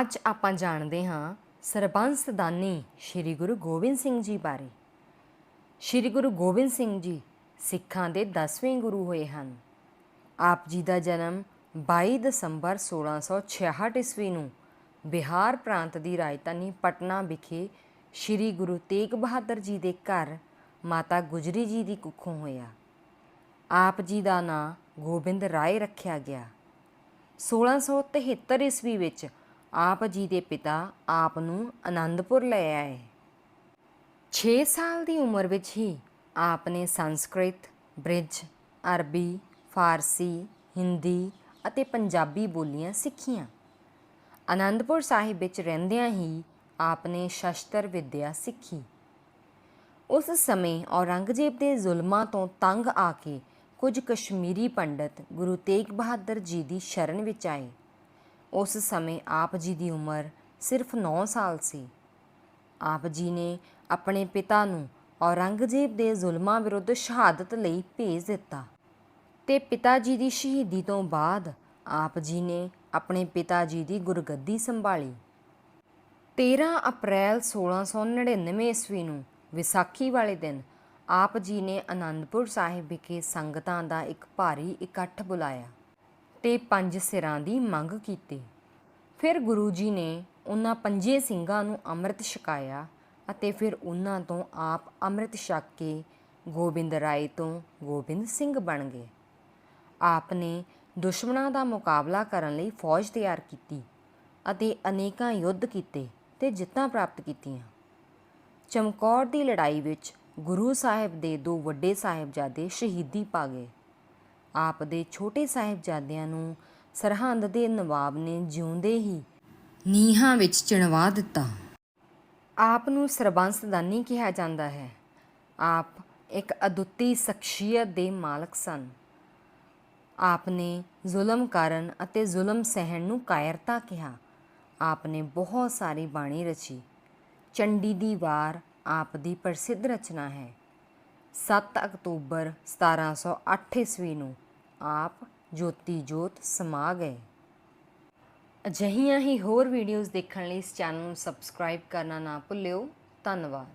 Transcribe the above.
ਅੱਜ ਆਪਾਂ ਜਾਣਦੇ ਹਾਂ ਸਰਬੰਸ ਦਾਨੀ ਸ੍ਰੀ ਗੁਰੂ ਗੋਬਿੰਦ ਸਿੰਘ ਜੀ ਬਾਰੇ। ਸ੍ਰੀ ਗੁਰੂ ਗੋਬਿੰਦ ਸਿੰਘ ਜੀ ਸਿੱਖਾਂ ਦੇ 10ਵੇਂ ਗੁਰੂ ਹੋਏ ਹਨ। ਆਪ ਜੀ ਦਾ ਜਨਮ 22 ਦਸੰਬਰ 1666 ਈਸਵੀ ਨੂੰ ਬਿਹਾਰ ਪ੍ਰਾਂਤ ਦੀ ਰਾਜਧਾਨੀ ਪਟਨਾ ਵਿਖੇ ਸ੍ਰੀ ਗੁਰੂ ਤੇਗ ਬਹਾਦਰ ਜੀ ਦੇ ਘਰ ਮਾਤਾ ਗੁਜਰੀ ਜੀ ਦੀ ਕੁੱਖੋਂ ਹੋਇਆ। ਆਪ ਜੀ ਦਾ ਨਾਂ ਗੋਬਿੰਦ ਰਾਏ ਰੱਖਿਆ ਗਿਆ। 1673 ਈਸਵੀ ਵਿੱਚ ਆਪ ਜੀ ਦੇ ਪਿਤਾ ਆਪ ਨੂੰ ਆਨੰਦਪੁਰ ਲੈ ਆਏ। 6 ਸਾਲ ਦੀ ਉਮਰ ਵਿੱਚ ਹੀ ਆਪ ਨੇ ਸੰਸਕ੍ਰਿਤ, ਬ੍ਰਿਜ, ਅਰਬੀ, ਫਾਰਸੀ, ਹਿੰਦੀ ਅਤੇ ਪੰਜਾਬੀ ਬੋਲੀਆਂ ਸਿੱਖੀਆਂ। ਆਨੰਦਪੁਰ ਸਾਹਿਬ ਵਿੱਚ ਰਹਿੰਦਿਆਂ ਹੀ ਆਪ ਨੇ ਸ਼ਸਤਰ ਵਿੱਦਿਆ ਸਿੱਖੀ। ਉਸ ਸਮੇਂ ਔਰੰਗਜ਼ੇਬ ਦੇ ਜ਼ੁਲਮਾਂ ਤੋਂ ਤੰਗ ਆ ਕੇ ਕੁਝ ਕਸ਼ਮੀਰੀ ਪੰਡਤ ਗੁਰੂ ਤੇਗ ਬਹਾਦਰ ਜੀ ਦੀ ਸ਼ਰਨ ਵਿੱਚ ਆਏ। ਉਸ ਸਮੇਂ ਆਪ ਜੀ ਦੀ ਉਮਰ ਸਿਰਫ 9 ਸਾਲ ਸੀ। ਆਪ ਜੀ ਨੇ ਆਪਣੇ ਪਿਤਾ ਨੂੰ ਔਰੰਗਜ਼ੇਬ ਦੇ ਜ਼ੁਲਮਾਂ ਵਿਰੁੱਧ ਸ਼ਹਾਦਤ ਲਈ ਭੇਜ ਦਿੱਤਾ ਤੇ ਪਿਤਾ ਜੀ ਦੀ ਸ਼ਹੀਦੀ ਤੋਂ ਬਾਅਦ ਆਪ ਜੀ ਨੇ ਆਪਣੇ ਪਿਤਾ ਜੀ ਦੀ ਗੁਰਗੱਦੀ ਸੰਭਾਲੀ। 13 ਅਪ੍ਰੈਲ 1699 ਈਸਵੀ ਨੂੰ ਵਿਸਾਖੀ ਵਾਲੇ ਦਿਨ ਆਪ ਜੀ ਨੇ ਆਨੰਦਪੁਰ ਸਾਹਿਬ ਵਿਖੇ ਸੰਗਤਾਂ ਦਾ ਇੱਕ ਭਾਰੀ ਇਕੱਠ ਬੁਲਾਇਆ। ਤੇ ਪੰਜ ਸਿਰਾਂ ਦੀ ਮੰਗ ਕੀਤੀ। ਫਿਰ ਗੁਰੂ ਜੀ ਨੇ ਉਹਨਾਂ ਪੰਜੇ ਸਿੰਘਾਂ ਨੂੰ ਅੰਮ੍ਰਿਤ ਛਕਾਇਆ ਅਤੇ ਫਿਰ ਉਹਨਾਂ ਤੋਂ ਆਪ ਅੰਮ੍ਰਿਤ ਛਕ ਕੇ ਗੋਬਿੰਦ ਰਾਏ ਤੋਂ ਗੋਬਿੰਦ ਸਿੰਘ ਬਣ ਗਏ। ਆਪ ਨੇ ਦੁਸ਼ਮਣਾਂ ਦਾ ਮੁਕਾਬਲਾ ਕਰਨ ਲਈ ਫੌਜ ਤਿਆਰ ਕੀਤੀ ਅਤੇ ਅਨੇਕਾਂ ਯੁੱਧ ਕੀਤੇ ਤੇ ਜਿੱਤਾਂ ਪ੍ਰਾਪਤ ਕੀਤੀਆਂ। ਚਮਕੌਰ ਦੀ ਲੜਾਈ ਵਿੱਚ ਗੁਰੂ ਸਾਹਿਬ ਦੇ ਦੋ ਵੱਡੇ ਸਾਹਿਬਜ਼ਾਦੇ ਸ਼ਹੀਦੀ ਪਾ ਗਏ। ਆਪ ਦੇ ਛੋਟੇ ਸਾਹਿਬਜ਼ਾਦਿਆਂ ਨੂੰ ਸਰਹੰਦ ਦੇ ਨਵਾਬ ਨੇ ਜਿਉਂਦੇ ਹੀ ਨੀਹਾਂ ਵਿੱਚ ਚਿਣਵਾ ਦਿੱਤਾ। ਆਪ ਨੂੰ ਸਰਬੰਸਦਾਨੀ ਕਿਹਾ ਜਾਂਦਾ ਹੈ। ਆਪ ਇੱਕ ਅਦੁੱਤੀ ਸ਼ਖਸੀਅਤ ਦੇ ਮਾਲਕ ਸਨ। ਆਪ ਨੇ ਜ਼ੁਲਮ ਕਰਨ ਅਤੇ ਜ਼ੁਲਮ ਸਹਿਣ ਨੂੰ ਕਾਇਰਤਾ ਕਿਹਾ। ਆਪ ਨੇ ਬਹੁਤ ਸਾਰੀ ਬਾਣੀ ਰਚੀ। ਚੰਡੀ ਦੀ ਵਾਰ ਆਪ ਦੀ ਪ੍ਰਸਿੱਧ ਰਚਨਾ ਹੈ। 7 ਅਕਤੂਬਰ 1708 ਈਸਵੀ ਨੂੰ ਆਪ ਜੋਤੀ ਜੋਤ ਸਮਾ ਗਏ। ਅਜਿਹੀਆਂ ਹੀ ਹੋਰ ਵੀਡੀਓਜ਼ ਦੇਖਣ ਲਈ ਇਸ ਚੈਨਲ ਨੂੰ ਸਬਸਕ੍ਰਾਈਬ ਕਰਨਾ ਨਾ ਭੁੱਲਿਓ। ਧੰਨਵਾਦ।